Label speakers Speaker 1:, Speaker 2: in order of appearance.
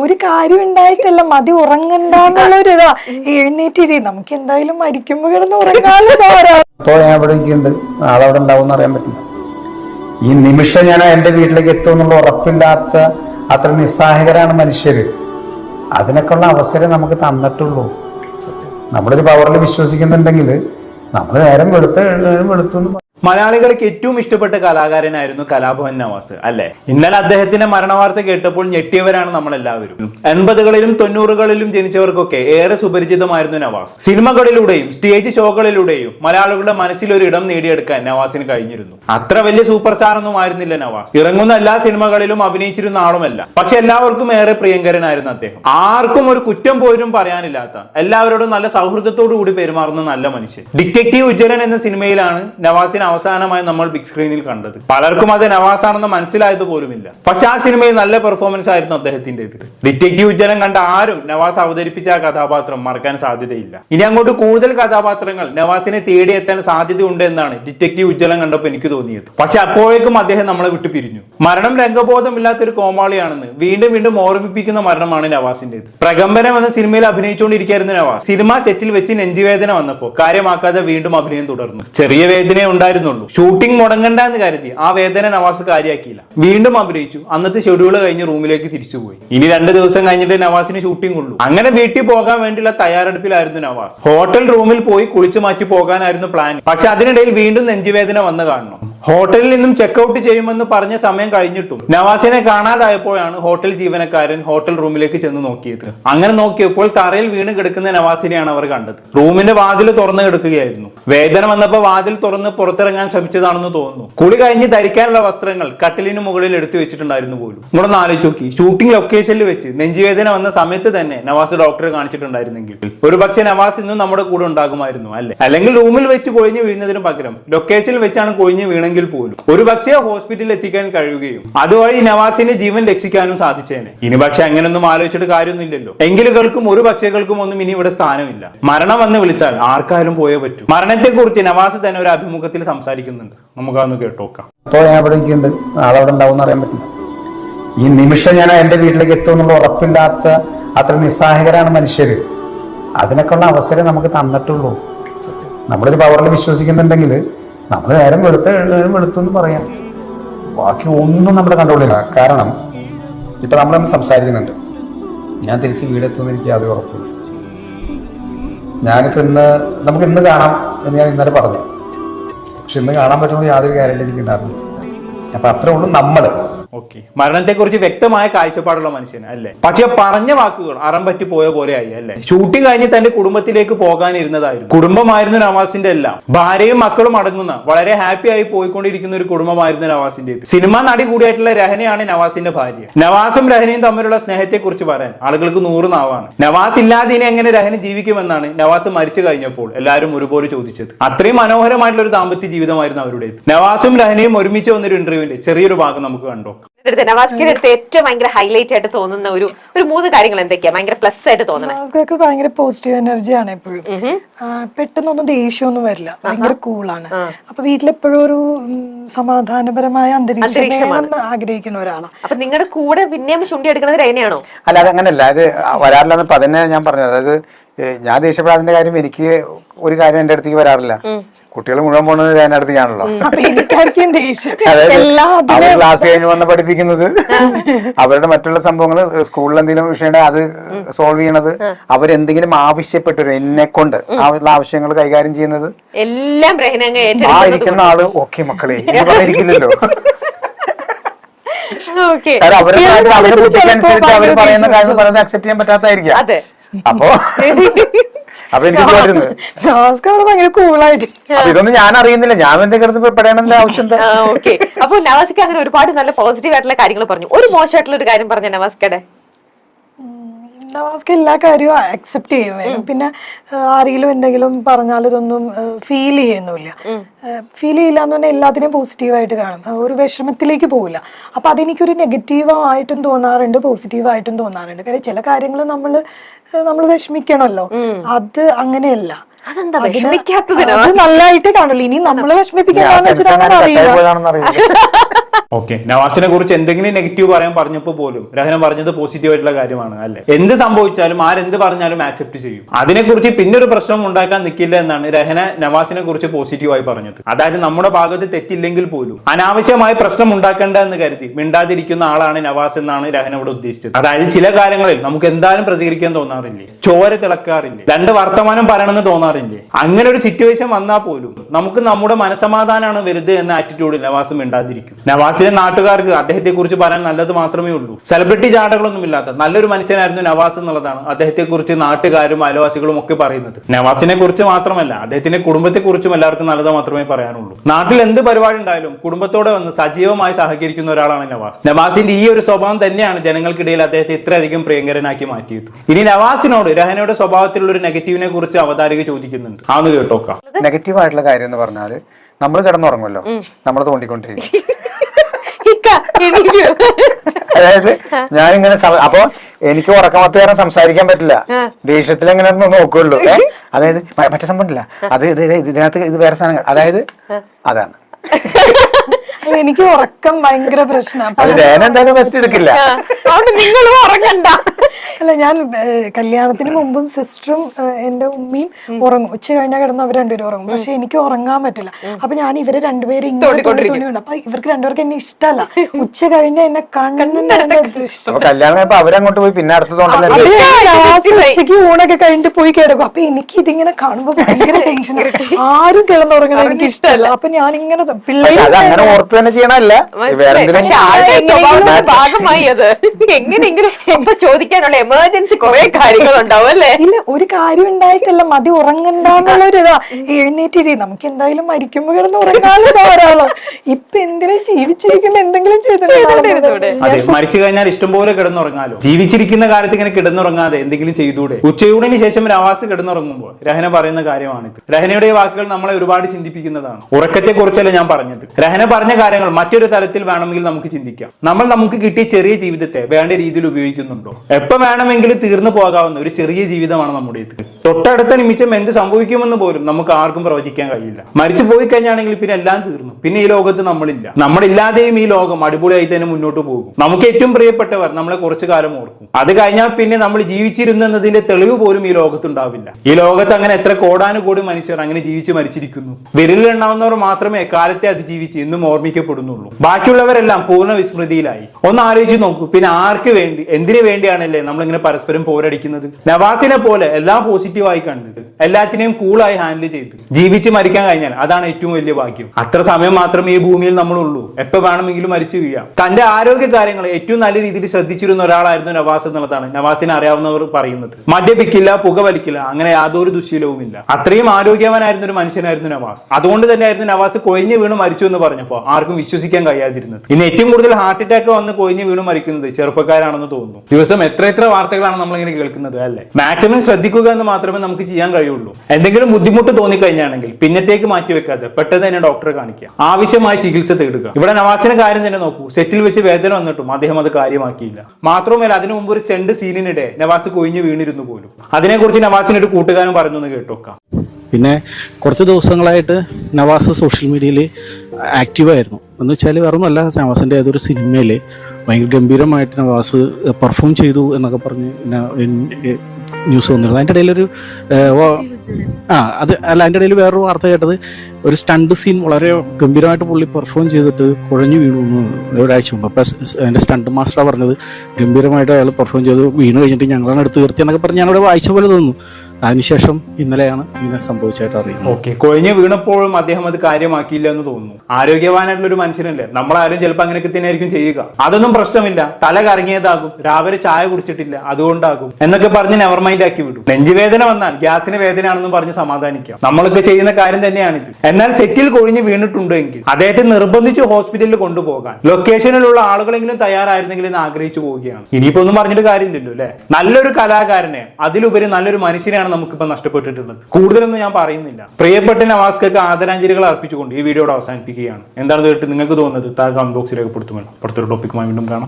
Speaker 1: ഒരു കാര്യം ഉണ്ടായിട്ടല്ല. മതി ഉറങ്ങണ്ടെന്നുള്ള ഒരു ഇതാ. എഴുന്നേറ്റിരി. നമുക്ക് എന്തായാലും മരിക്കുമ്പോ കിടന്ന് ഉറങ്ങാനുള്ള
Speaker 2: ഇപ്പോൾ ഞാൻ അവിടെ അറിയാൻ പറ്റില്ല. ഈ നിമിഷം ഞാൻ എന്റെ വീട്ടിലേക്ക് എത്തും എന്നുള്ള ഉറപ്പില്ലാത്ത അത്ര നിസ്സഹായകരാണ് മനുഷ്യര്. അതിനൊക്കെയുള്ള അവസരം നമുക്ക് തന്നിട്ടുള്ളൂ. നമ്മളൊരു പവറിൽ വിശ്വസിക്കുന്നുണ്ടെങ്കിൽ നമ്മൾ നേരം വെളുത്ത് വെളുത്തു
Speaker 3: മലയാളികൾക്ക് ഏറ്റവും ഇഷ്ടപ്പെട്ട കലാകാരനായിരുന്നു കലാഭവൻ നവാസ് അല്ലെ? ഇന്നലെ അദ്ദേഹത്തിന്റെ മരണവാർത്ത കേട്ടപ്പോൾ ഞെട്ടിയവരാണ് നമ്മളെല്ലാവരും. എൺപതുകളിലും തൊണ്ണൂറുകളിലും ജനിച്ചവർക്കൊക്കെ ഏറെ സുപരിചിതമായിരുന്നു നവാസ്. സിനിമകളിലൂടെയും സ്റ്റേജ് ഷോകളിലൂടെയും മലയാളികളുടെ മനസ്സിൽ ഒരു ഇടം നേടിയെടുക്കാൻ നവാസിന് കഴിഞ്ഞിരുന്നു. അത്ര വലിയ സൂപ്പർ സ്റ്റാർ ഒന്നും ആയിരുന്നില്ല നവാസ്. ഇറങ്ങുന്ന എല്ലാ സിനിമകളിലും അഭിനയിച്ചിരുന്ന ആളുമല്ല. പക്ഷെ എല്ലാവർക്കും ഏറെ പ്രിയങ്കരനായിരുന്നു അദ്ദേഹം. ആർക്കും ഒരു കുറ്റം പോലും പറയാനില്ലാത്ത എല്ലാവരോടും നല്ല സൗഹൃദത്തോടു കൂടി പെരുമാറുന്ന നല്ല മനുഷ്യൻ. ഡിറ്റക്റ്റീവ് ഉജ്ജ്വലൻ എന്ന സിനിമയിലാണ് നവാസിനെ അവസാനമായി നമ്മൾ ബിഗ് സ്ക്രീനിൽ കണ്ടത്. പലർക്കും അത് നവാസാണെന്ന് മനസ്സിലായത് പോലുമില്ല. പക്ഷെ ആ സിനിമയിൽ നല്ല പെർഫോമൻസ് ആയിരുന്നു അദ്ദേഹത്തിന്റെ ഇതിൽ. ഡിറ്റക്റ്റീവ് ഉജ്ജലം കണ്ട ആരും നവാസ് അവതരിപ്പിച്ച ആ കഥാപാത്രം മറക്കാൻ സാധ്യതയില്ല. ഇനി അങ്ങോട്ട് കൂടുതൽ കഥാപാത്രങ്ങൾ നവാസിനെ തേടിയെത്താൻ സാധ്യതയുണ്ട് എന്നാണ് ഡിറ്റക്റ്റീവ് ഉജ്ജലം കണ്ടപ്പോൾ എനിക്ക് തോന്നിയത്. പക്ഷെ അപ്പോഴേക്കും അദ്ദേഹം നമ്മളെ വിട്ടു പിരിഞ്ഞു. മരണം രംഗബോധമില്ലാത്ത ഒരു കോമാളിയാണെന്ന് വീണ്ടും വീണ്ടും ഓർമ്മിപ്പിക്കുന്ന മരണമാണ് നവാസിന്റേത് പ്രകമ്പനം എന്ന സിനിമയിൽ അഭിനയിച്ചുകൊണ്ടിരിക്കുകയായിരുന്നു നവാസ്. സിനിമ സെറ്റിൽ വെച്ച് നെഞ്ചുവേദന വന്നപ്പോൾ കാര്യമാക്കാതെ വീണ്ടും അഭിനയം തുടർന്നു. ചെറിയ വേദനയെ ഉണ്ടായിരുന്നുള്ളൂ ഷൂട്ടിംഗ് മുടങ്ങണ്ട എന്ന് കരുതി. ആ വേദന നവാസ് കാര്യമാക്കിയില്ല വീണ്ടും അഭിനയിച്ചു. അന്നത്തെ ഷെഡ്യൂൾ കഴിഞ്ഞ് റൂമിലേക്ക് തിരിച്ചുപോയി. ഇനി രണ്ട് ദിവസം കഴിഞ്ഞിട്ട് നവാസിന് ഷൂട്ടിംഗ് ഉള്ളൂ. അങ്ങനെ വീട്ടിൽ പോകാൻ വേണ്ടിയുള്ള തയ്യാറെടുപ്പിലായിരുന്നു നവാസ്. ഹോട്ടൽ റൂമിൽ പോയി കുളിച്ചു മാറ്റി പോകാനായിരുന്നു പ്ലാൻ പക്ഷെ അതിനിടയിൽ വീണ്ടും നെഞ്ചുവേദന വന്ന് കാണണം. ഹോട്ടലിൽ നിന്നും ചെക്കൗട്ട് ചെയ്യുമെന്ന് പറഞ്ഞ സമയം കഴിഞ്ഞിട്ടും നവാസിനെ കാണാതായപ്പോഴാണ് ഹോട്ടൽ ജീവനക്കാരൻ ഹോട്ടൽ റൂമിലേക്ക് ചെന്ന് നോക്കിയത്. അങ്ങനെ നോക്കിയപ്പോൾ തറയിൽ വീണ് കിടക്കുന്ന നവാസിനെയാണ് അവർ കണ്ടത്. റൂമിന്റെ വാതിൽ തുറന്നു കിടക്കുകയായിരുന്നു. വേദന വന്നപ്പോൾ വാതിൽ തുറന്ന് പുറത്തിറങ്ങാൻ ശ്രമിച്ചതാണെന്ന് തോന്നുന്നു. കുളി കഴിഞ്ഞ് ധരിക്കാനുള്ള വസ്ത്രങ്ങൾ കട്ടിലിന് മുകളിൽ എടുത്തു വെച്ചിട്ടുണ്ടായിരുന്നു പോലും. ഇങ്ങോട്ട് ആലോചിച്ച് നോക്കി ഷൂട്ടിംഗ് ലൊക്കേഷനിൽ വെച്ച് നെഞ്ചുവേദന വന്ന സമയത്ത് തന്നെ നവാസ് ഡോക്ടറെ കാണിച്ചിട്ടുണ്ടായിരുന്നെങ്കിൽ. ഒരു പക്ഷേ നവാസ് ഇന്നും നമ്മുടെ കൂടെ ഉണ്ടാകുമായിരുന്നു അല്ലെ? അല്ലെങ്കിൽ റൂമിൽ വെച്ച് കൊഴിഞ്ഞു വീഴുന്നതിന് പകരം ലൊക്കേഷനിൽ വെച്ചാണ് കൊഴിഞ്ഞു വീണെങ്കിൽ പോലും. ഒരു പക്ഷേ ഹോസ്പിറ്റലിൽ എത്തിക്കാൻ കഴിയുകയും അതുവഴി നവാസിന്റെ ജീവൻ രക്ഷിക്കാനും സാധിച്ചേനെ. ഇനി പക്ഷെ അങ്ങനെയൊന്നും ആലോചിച്ചിട്ട് കാര്യമൊന്നുമില്ലല്ലോ. എങ്കിലുകൾക്കും ഒരു പക്ഷികൾക്കും ഒന്നും ഇനി ഇവിടെ സ്ഥാനമില്ല. മരണം എന്ന് വിളിച്ചാൽ ആർക്കാരും പോയേ പറ്റൂ. മരണത്തെ കുറിച്ച് നവാസ് തന്നെ ഒരു അഭിമുഖത്തിൽ സംസാരിക്കുന്നുണ്ട്. നമുക്കതൊന്ന് കേട്ടോക്കാം.
Speaker 2: അപ്പോൾ ഞാൻ അവിടെ നാളെ അവിടെ ഉണ്ടാവും ഈ നിമിഷം ഞാൻ എന്റെ വീട്ടിലേക്ക് എത്തും എന്നുള്ള ഉറപ്പില്ലാത്ത അത്ര നിസ്സാഹകരാണ് മനുഷ്യര്. അതിനൊക്കെയുള്ള അവസരം നമുക്ക് തന്നിട്ടുള്ളൂ. നമ്മളൊരു പവറിൽ വിശ്വസിക്കുന്നുണ്ടെങ്കിൽ നമ്മൾ നേരം വെളുത്ത് നേരം വെളുത്തു എന്ന് പറയാം. ബാക്കി ഒന്നും നമ്മുടെ കൺട്രോളില്ല കാരണം ഇപ്പൊ നമ്മൾ സംസാരിക്കുന്നുണ്ട്. ഞാൻ തിരിച്ച് വീടെത്തുമെന്ന് എനിക്ക് യാതൊരു ഉറപ്പില്ല ഞാനിപ്പോ ഇന്ന് നമുക്ക് ഇന്ന് കാണാം എന്ന് ഞാൻ ഇന്നലെ പറഞ്ഞു. പക്ഷെ ഇന്ന് കാണാൻ പറ്റുന്ന യാതൊരു കാര്യമില്ല എനിക്ക് ഉണ്ടായിരുന്നു അപ്പൊ അത്രേ ഉള്ളൂ
Speaker 3: ഓക്കെ. മരണത്തെ കുറിച്ച് വ്യക്തമായ കാഴ്ചപ്പാടുള്ള മനുഷ്യൻ അല്ലേ? പക്ഷെ പറഞ്ഞ വാക്കുകൾ അറം പറ്റി പോയ പോലെ ആയി അല്ലേ? ഷൂട്ടിംഗ് കഴിഞ്ഞ് തന്റെ കുടുംബത്തിലേക്ക് പോകാനിരുന്നതായിരുന്നു. കുടുംബമായിരുന്നു നവാസിന്റെ എല്ലാം. ഭാര്യയും മക്കളും അടങ്ങുന്ന വളരെ ഹാപ്പി ആയി പോയിക്കൊണ്ടിരിക്കുന്ന ഒരു കുടുംബമായിരുന്നു നവാസിന്റെ സിനിമാ നടി കൂടിയായിട്ടുള്ള രഹനയാണ് നവാസിന്റെ ഭാര്യ. നവാസും രഹനയും തമ്മിലുള്ള സ്നേഹത്തെ കുറിച്ച് പറയാൻ ആളുകൾക്ക് നൂറ് നാവാണ്. നവാസ് ഇല്ലാതെ ഇനി എങ്ങനെ രഹന ജീവിക്കുമെന്നാണ് നവാസ് മരിച്ചു കഴിഞ്ഞപ്പോൾ എല്ലാവരും ഒരുപോലെ ചോദിച്ചത്. അത്രയും മനോഹരമായിട്ടുള്ള ഒരു ദാമ്പത്യ ജീവിതമായിരുന്നു അവരുടെ നവാസും രഹനയും ഒരുമിച്ച് വന്നൊരു ഇന്റർവ്യൂവിന്റെ ചെറിയൊരു ഭാഗം നമുക്ക് കണ്ടോ
Speaker 4: അടുത്ത് നവാസ്കിന്റെ അടുത്ത് ഏറ്റവും ഭയങ്കര ഹൈലൈറ്റ് ആയിട്ട് തോന്നുന്ന ഒരു ഒരു മൂന്ന് കാര്യങ്ങൾ എന്തൊക്കെയാ? ഭയങ്കര പ്ലസ് ആയിട്ട് തോന്നുന്നത്
Speaker 1: ഭയങ്കര പോസിറ്റീവ് എനർജിയാണ് എപ്പോഴും. പെട്ടെന്നൊന്നും ദേഷ്യമൊന്നും വരില്ല. ഭയങ്കര കൂളാണ് അപ്പൊ വീട്ടിലെപ്പോഴും ഒരു സമാധാനപരമായ അന്തരീക്ഷം. ആഗ്രഹിക്കുന്ന ഒരാളാണ്
Speaker 4: അപ്പൊ നിങ്ങളുടെ കൂടെ പിന്നെയും ശുണ്ടി എടുക്കുന്നത് രേനയാണോ?
Speaker 2: അല്ല അത് അങ്ങനല്ല അത് വരാറില്ല അതിനെ ഞാൻ പറഞ്ഞത്. അതായത് ഞാൻ ദേഷ്യപ്പെടാതിന്റെ കാര്യം എനിക്ക് ഒരു കാര്യം എന്റെ അടുത്തേക്ക് വരാറില്ല. കുട്ടികൾ മുഴുവൻ പോകുന്നത് എന്റെ അടുത്തേക്കാണല്ലോ അതായത് ക്ലാസ് കഴിഞ്ഞ് വന്ന് പഠിപ്പിക്കുന്നത് അവരുടെ മറ്റുള്ള സംഭവങ്ങൾ സ്കൂളിൽ എന്തെങ്കിലും വിഷയം അത് സോൾവ് ചെയ്യണത് അവരെന്തെങ്കിലും ആവശ്യപ്പെട്ടു എന്നെ കൊണ്ട് ആ ആവശ്യങ്ങൾ കൈകാര്യം ചെയ്യുന്നത്
Speaker 4: എല്ലാം
Speaker 2: ആ ഇരിക്കുന്ന ആൾ ഓക്കെ മക്കളെ കാരണം അവരുടെ
Speaker 1: അവർ
Speaker 2: അവരുടെ ബുദ്ധിക്കനുസരിച്ച് അവർ പറയുന്ന കാര്യം പറയുന്നത് അക്സെപ്റ്റ് ചെയ്യാൻ പറ്റാത്തായിരിക്കാം അപ്പോ അപ്പൊ എനിക്ക്
Speaker 1: ഭയങ്കര കൂളായിട്ട്
Speaker 2: ഇതൊന്നും ഞാൻ അറിയുന്നില്ല. ഞാൻ എന്റെ കിടന്ന് പെടേണ്ട ആവശ്യം
Speaker 4: ഓക്കെ അപ്പൊ നവാസിക്ക് അങ്ങനെ ഒരുപാട് നല്ല പോസിറ്റീവ് ആയിട്ടുള്ള കാര്യങ്ങൾ പറഞ്ഞു. ഒരു മോശമായിട്ടുള്ള ഒരു കാര്യം പറഞ്ഞു നവാസ്കയുടെ
Speaker 1: നമുക്ക് എല്ലാ കാര്യവും അക്സെപ്റ്റ് ചെയ്യും പിന്നെ ആരെങ്കിലും എന്തെങ്കിലും പറഞ്ഞാൽ ഇതൊന്നും ഫീൽ ചെയ്യുന്നില്ല. ഫീൽ ചെയ്യില്ല എന്ന് പറഞ്ഞാൽ എല്ലാത്തിനെയും പോസിറ്റീവായിട്ട് കാണും. ഒരു വിഷമത്തിലേക്ക് പോകില്ല അപ്പൊ അതെനിക്കൊരു നെഗറ്റീവായിട്ടും തോന്നാറുണ്ട് പോസിറ്റീവായിട്ടും തോന്നാറുണ്ട്. കാര്യം ചില കാര്യങ്ങൾ നമ്മൾ നമ്മൾ വിഷമിക്കണമല്ലോ. അത് അങ്ങനെയല്ല.
Speaker 4: അതെന്താ
Speaker 1: അതിന് അത് നല്ലതായിട്ട് കാണുള്ളൂ. ഇനി നമ്മൾ
Speaker 2: വിഷമിപ്പിക്കാൻ
Speaker 1: അറിയില്ല.
Speaker 3: ഓക്കെ നവാസിനെ കുറിച്ച് എന്തെങ്കിലും നെഗറ്റീവ് പറയാൻ പറഞ്ഞപ്പോൾ പോലും രഹനം പറഞ്ഞത് പോസിറ്റീവ് ആയിട്ടുള്ള കാര്യമാണ് അല്ലെ? എന്ത് സംഭവിച്ചാലും ആരെന്ത് പറഞ്ഞാലും ആക്സെപ്റ്റ് ചെയ്യും. അതിനെക്കുറിച്ച് പിന്നെ ഒരു പ്രശ്നം ഉണ്ടാക്കാൻ നിൽക്കില്ല എന്നാണ് രഹന നവാസിനെ കുറിച്ച് പോസിറ്റീവായി പറഞ്ഞത്. അതായത് നമ്മുടെ ഭാഗത്ത് തെറ്റില്ലെങ്കിൽ പോലും അനാവശ്യമായ പ്രശ്നം ഉണ്ടാക്കേണ്ട എന്ന് കരുതി മിണ്ടാതിരിക്കുന്ന ആളാണ് നവാസ് എന്നാണ് രഹന ഇവിടെ ഉദ്ദേശിച്ചത്. അതായത് ചില കാര്യങ്ങളിൽ നമുക്ക് എന്തായാലും പ്രതികരിക്കാൻ തോന്നാറില്ലേ? ചോര തിളക്കാറില്ലേ? രണ്ട് വർത്തമാനം പറയണമെന്ന് തോന്നാറില്ലേ? അങ്ങനെ ഒരു സിറ്റുവേഷൻ വന്നാൽ പോലും നമുക്ക് നമ്മുടെ മനസമാധാനമാണ് വലുത് എന്ന ആറ്റിറ്റ്യൂഡ് നവാസ് മിണ്ടാതിരിക്കും. നവാസിലെ നാട്ടുകാർക്ക് അദ്ദേഹത്തെ കുറിച്ച് പറയാൻ നല്ലത് മാത്രമേ ഉള്ളൂ. സെലിബ്രിറ്റി ചാടകളൊന്നും ഇല്ലാത്ത നല്ലൊരു മനുഷ്യനായിരുന്നു നവാസ് എന്നുള്ളതാണ് അദ്ദേഹത്തെ കുറിച്ച് നാട്ടുകാരും അയൽവാസികളും ഒക്കെ പറയുന്നത്. നവാസിനെ കുറിച്ച് മാത്രമല്ല അദ്ദേഹത്തിന്റെ കുടുംബത്തെ കുറിച്ചും എല്ലാവർക്കും നല്ലത് മാത്രമേ പറയാനുള്ളൂ. നാട്ടിൽ എന്ത് പരിപാടി ഉണ്ടായാലും കുടുംബത്തോടെ വന്ന് സജീവമായി സഹകരിക്കുന്ന ഒരാളാണ് നവാസ്. നവാസിന്റെ ഈ ഒരു സ്വഭാവം തന്നെയാണ് ജനങ്ങൾക്കിടയിൽ അദ്ദേഹത്തെ ഇത്രയധികം പ്രിയങ്കരനാക്കി മാറ്റിയത്. ഇനി നവാസിനോട് രഹനയുടെ സ്വഭാവത്തിലുള്ള ഒരു നെഗറ്റീവിനെ കുറിച്ച് അവതാരിക ചോദിക്കുന്നുണ്ട്. ആന്ന് കേട്ടോക്കാം.
Speaker 2: നെഗറ്റീവ് ആയിട്ടുള്ള കാര്യം എന്ന് പറഞ്ഞാൽ നമ്മൾ കിടന്നുറങ്ങുമല്ലോ. നമ്മൾ തോണ്ടിക്കൊണ്ടിരിക്കും. അതായത് ഞാനിങ്ങനെ അപ്പൊ എനിക്ക് ഉറക്കമത്ത് കാരണം സംസാരിക്കാൻ പറ്റില്ല. ദേഷ്യത്തിൽ എങ്ങനെ നോക്കുള്ളൂ. അതായത് പറ്റ മറ്റേ സംഭവം ഇല്ല അത് ഇത് ഇത് ഇതിനകത്ത് ഇത് വേറെ സാധനങ്ങൾ. അതായത് അതാണ്.
Speaker 1: എനിക്ക് ഉറക്കം ഭയങ്കര പ്രശ്നമാണ്
Speaker 2: റെസ്റ്റ് എടുക്കില്ല.
Speaker 4: ആ, അതുകൊണ്ട് നിങ്ങളും ഉറങ്ങണ്ട.
Speaker 1: അല്ല ഞാൻ കല്യാണത്തിന് മുമ്പും സിസ്റ്ററും എന്റെ ഉമ്മയും ഉറങ്ങും. ഉച്ച കഴിഞ്ഞാൽ കിടന്ന് അവർ രണ്ടുപേരും ഉറങ്ങും. പക്ഷെ എനിക്ക് ഉറങ്ങാൻ പറ്റില്ല. അപ്പൊ ഞാൻ ഇവരെ രണ്ടുപേരും ഇങ്ങനെ തുണിയുണ്ട്. അപ്പൊ ഇവർക്ക് രണ്ടുപേർക്ക് എന്നെ ഇഷ്ടമല്ല ഉച്ച കഴിഞ്ഞ എന്നെ
Speaker 2: അവരങ്ങോട്ട് പോയി പിന്നെ
Speaker 1: ഉച്ചയ്ക്ക് ഊണൊക്കെ കഴിഞ്ഞിട്ട് പോയി കിടക്കും. അപ്പൊ എനിക്ക് ഇതിങ്ങനെ കാണുമ്പോ ഭയങ്കര ടെൻഷൻ ആരും കിടന്നുറങ്ങണ എനിക്ക് ഇഷ്ടമല്ല അപ്പൊ ഞാൻ ഇങ്ങനെ
Speaker 2: പക്ഷെ അത് അങ്ങനെ
Speaker 1: പിള്ളേർ
Speaker 2: ഓർത്ത് തന്നെ ചെയ്യണമല്ല. വേറെ
Speaker 4: ഭാഗമായി അത്. എങ്ങനെയെങ്കിലും അപ്പൊ ചോദിക്കാനുള്ള എമർജൻസി കുറെ കാര്യങ്ങൾ ഉണ്ടാവും അല്ലേ?
Speaker 1: ഇല്ല ഒരു കാര്യം ഉണ്ടായിട്ടല്ല. മതി ഉറങ്ങണ്ടെന്നുള്ളൊരു ഇതാ. എഴുന്നേറ്റിരി നമുക്ക് എന്തായാലും മരിക്കുമ്പോ കിടന്ന് ഉറങ്ങാനുള്ള ധാരാളം ഇപ്പൊ എന്തിനാ ജീവിച്ചിരിക്കുമ്പോ എന്തെങ്കിലും
Speaker 4: ചെയ്തിട്ടുണ്ട്
Speaker 3: അതെ മരിച്ചു കഴിഞ്ഞാൽ ഇഷ്ടംപോലെ കിടന്നുറങ്ങാലോ. ജീവിച്ചിരിക്കുന്ന കാലത്ത് ഇങ്ങനെ കിടന്നുറങ്ങാതെ എന്തെങ്കിലും ചെയ്തൂടെ? ഉച്ചയൂണിന് ശേഷം രാവാസ് കിടന്നുറങ്ങുമ്പോൾ രഹന പറയുന്ന കാര്യമാണിത്. രഹനയുടെ വാക്കുകൾ നമ്മളെ ഒരുപാട് ചിന്തിപ്പിക്കുന്നതാണ്. ഉറക്കത്തെ കുറിച്ചല്ല ഞാൻ പറഞ്ഞത്. രഹന പറഞ്ഞ കാര്യങ്ങൾ മറ്റൊരു തരത്തിൽ വേണമെങ്കിൽ നമുക്ക് ചിന്തിക്കാം. നമ്മൾ നമുക്ക് കിട്ടിയ ചെറിയ ജീവിതത്തെ വേണ്ട രീതിയിൽ ഉപയോഗിക്കുന്നുണ്ടോ? എപ്പോ വേണമെങ്കിലും തീർന്നു പോകാവുന്ന ഒരു ചെറിയ ജീവിതമാണ് നമ്മുടെ തൊട്ടടുത്ത നിമിഷം എന്ത് സംഭവിക്കുമെന്ന് പോലും നമുക്ക് ആർക്കും പ്രവചിക്കാൻ കഴിയില്ല. മരിച്ചു പോയി കഴിഞ്ഞാണെങ്കിൽ പിന്നെ എല്ലാം തീർന്നു. പിന്നെ ഈ ലോകത്ത് നമ്മളില്ല. നമ്മളില്ലാതെയും ഈ ലോകം അടിപൊളിയായി തന്നെ മുന്നോട്ട് പോകും. നമുക്ക് ഏറ്റവും പ്രിയപ്പെട്ടവർ നമ്മളെ കുറച്ചു കാലം ഓർക്കും. അത് കഴിഞ്ഞാൽ പിന്നെ നമ്മൾ ജീവിച്ചിരുന്നു എന്നതിന്റെ തെളിവ് പോലും ഈ ലോകത്തുണ്ടാവില്ല. ഈ ലോകത്ത് അങ്ങനെ എത്ര കോടാനുകോടി മനുഷ്യർ അങ്ങനെ ജീവിച്ച് മരിച്ചിരിക്കുന്നു. വിരലിലെണ്ണാവുന്നവർ മാത്രമേ കാലത്തെ അതിജീവിച്ച് ഇന്നും ഓർമ്മിക്കപ്പെടുന്നുള്ളൂ ബാക്കിയുള്ളവരെല്ലാം പൂർണ വിസ്മൃതിയിലായി ഒന്ന് ആലോചിച്ച് നോക്കൂ. പിന്നെ ആർക്ക് വേണ്ടി എന്തിനു വേണ്ടിയാണല്ലേ നമ്മളിങ്ങനെ പരസ്പരം പോരടിക്കുന്നത്? നവാസിനെ പോലെ എല്ലാം പോസിറ്റീവായി കണ്ടിട്ട് എല്ലാത്തിനെയും കൂളായി ഹാൻഡിൽ ചെയ്ത് ജീവിച്ച് മരിക്കാൻ കഴിഞ്ഞാൽ അതാണ് ഏറ്റവും വലിയ ഭാഗ്യം. അത്ര സമയം മാത്രമേ ഈ ഭൂമിയിൽ നമ്മളുള്ളൂ. എപ്പോ വേണമെങ്കിലും മരിച്ചു വീഴാം. തന്റെ ആരോഗ്യ കാര്യങ്ങൾ ഏറ്റവും നല്ല രീതിയിൽ ശ്രദ്ധിച്ചിരുന്ന ഒരാളായിരുന്നു നവാസ് എന്നുള്ളതാണ് നവാസിനെ അറിയാവുന്നവർ പറയുന്നത്. മദ്യപിക്കില്ല പുക വലിക്കില്ല അങ്ങനെ യാതൊരു ദുശീലവുമില്ല. അത്രയും ആരോഗ്യവാനായിരുന്ന ഒരു മനുഷ്യനായിരുന്നു നവാസ്. അതുകൊണ്ട് തന്നെയായിരുന്നു നവാസ് കൊഴിഞ്ഞു വീണ് മരിച്ചു എന്ന് പറഞ്ഞപ്പോൾ ആർക്കും വിശ്വസിക്കാൻ കഴിയാതിരുന്നത്. ഇന്ന് ഏറ്റവും കൂടുതൽ ഹാർട്ട് അറ്റാക്ക് വന്ന് കൊഴിഞ്ഞ് വീണ് മരിക്കുന്നത് ചെറുപ്പക്കാരാണെന്ന് തോന്നുന്നു. ദിവസം എത്ര എത്ര വാർത്തകളാണ് നമ്മളിങ്ങനെ കേൾക്കുന്നത് അല്ലേ? മാക്സിമം ശ്രദ്ധിക്കുക എന്ന് മാത്രമേ നമുക്ക് ചെയ്യാൻ കഴിയുള്ളൂ. എന്തെങ്കിലും ബുദ്ധിമുട്ട് തോന്നിക്കഴിഞ്ഞാണെങ്കിൽ പിന്നത്തേക്ക് മാറ്റി വെക്കാതെ പെട്ടെന്ന് തന്നെ ഡോക്ടറെ കാണിക്കുക. ആവശ്യമായ ചികിത്സ തേടുക. ഇവിടെ നവാസിന്റെ കാര്യം തന്നെ നോക്കൂ. സെറ്റിൽ വെച്ച് വേദന വന്നിട്ടും അദ്ദേഹം അത് കാര്യമാക്കിയില്ല. മാത്രവുമല്ല അതിനു മുമ്പ് ഒരു സെന്റ് സീനിനിടെ നവാസ് കൊഴിഞ്ഞ് വീണിരുന്നു പോലും. അതിനെക്കുറിച്ച് നവാസിന് ഒരു കൂട്ടുകാരൻ പറഞ്ഞു എന്ന് കേട്ടോക്കാം
Speaker 5: പിന്നെ കുറച്ച് ദിവസങ്ങളായിട്ട് നവാസ് സോഷ്യൽ മീഡിയയിൽ ആക്റ്റീവായിരുന്നു എന്ന് വെച്ചാൽ വേറെ നവാസിന്റെ ഏതൊരു സിനിമയിൽ ഭയങ്കര ഗംഭീരമായിട്ട് നവാസ് പെർഫോം ചെയ്തു എന്നൊക്കെ പറഞ്ഞ് ന്യൂസ് വന്നിരുന്നു. അതിന്റെ ഇടയിലൊരു ആ അത് അല്ല അതിന്റെ ഇടയിൽ വേറൊരു വാർത്ത കേട്ടത് ഒരു സ്റ്റണ്ട് സീൻ വളരെ ഗംഭീരമായിട്ട് പുള്ളി പെർഫോം ചെയ്തിട്ട് കുഴഞ്ഞു വീണു ഒരാഴ്ച മുമ്പ്. അപ്പോൾ എന്റെ സ്റ്റണ്ട് മാസ്റ്ററാണ് പറഞ്ഞത് ഗംഭീരമായിട്ട് അയാൾ പെർഫോം ചെയ്ത് വീണ് കഴിഞ്ഞിട്ട് ഞങ്ങളാണ് എടുത്ത് നിർത്തി എന്നൊക്കെ പറഞ്ഞ് ഞാനവിടെ വായിച്ച പോലെ തോന്നുന്നു. അതിനുശേഷം ഇന്നലെയാണ് ഇങ്ങനെ സംഭവിച്ചായിട്ട് അറിയുന്നത്.
Speaker 3: ഓക്കെ കുഴഞ്ഞു വീണപ്പോഴും അദ്ദേഹം അത് കാര്യമാക്കിയില്ല എന്ന് തോന്നുന്നു. ആരോഗ്യവാനായിട്ടുള്ള ഒരു മനുഷ്യനല്ലേ? നമ്മളാരും ചിലപ്പോൾ അങ്ങനെയൊക്കെ തന്നെ ആയിരിക്കും ചെയ്യുക. അതൊന്നും പ്രശ്നമില്ല. തല കറങ്ങിയതാകും. രാവിലെ ചായ കുടിച്ചിട്ടില്ല. അതുകൊണ്ടാകും. എന്നൊക്കെ പറഞ്ഞ് നെവർ മൈൻഡ് ആക്കി വിടും. നെഞ്ചുവേദന വന്നാൽ ഗ്യാസിന് വേദനയാണെന്ന് പറഞ്ഞ് സമാധാനിക്കാം. നമ്മളൊക്കെ ചെയ്യുന്ന കാര്യം തന്നെയാണിത്. എന്നാൽ സെറ്റിൽ കൊഴിഞ്ഞ് വീണിട്ടുണ്ടെങ്കിൽ അദ്ദേഹത്തെ നിർബന്ധിച്ച് ഹോസ്പിറ്റലിൽ കൊണ്ടുപോകാൻ. ലൊക്കേഷനിലുള്ള ആളുകളെങ്കിലും തയ്യാറായിരുന്നെങ്കിൽ എന്ന് ആഗ്രഹിച്ചു പോവുകയാണ്. ഇനിയിപ്പോ ഒന്നും പറഞ്ഞിട്ട് കാര്യമില്ലല്ലോ അല്ലെ? നല്ലൊരു കലാകാരനെ അതിലുപരി നല്ലൊരു മനുഷ്യനെയാണ് നമുക്കിപ്പോ നഷ്ടപ്പെട്ടിട്ടുള്ളത്. കൂടുതലൊന്നും ഞാൻ പറയുന്നില്ല. പ്രിയപ്പെട്ട നവാസ്കർക്ക് ആദരാഞ്ജലികൾ അർപ്പിച്ചുകൊണ്ട് ഈ വീഡിയോ അവസാനിപ്പിക്കുകയാണ്. എന്താണ് കേട്ട് നിങ്ങൾക്ക് തോന്നുന്നത്? താഴെ കമന്റ് ബോക്സിൽ രേഖപ്പെടുത്തുമല്ലോ അടുത്തൊരു ടോപ്പിക്കുമായി വീണ്ടും കാണാം.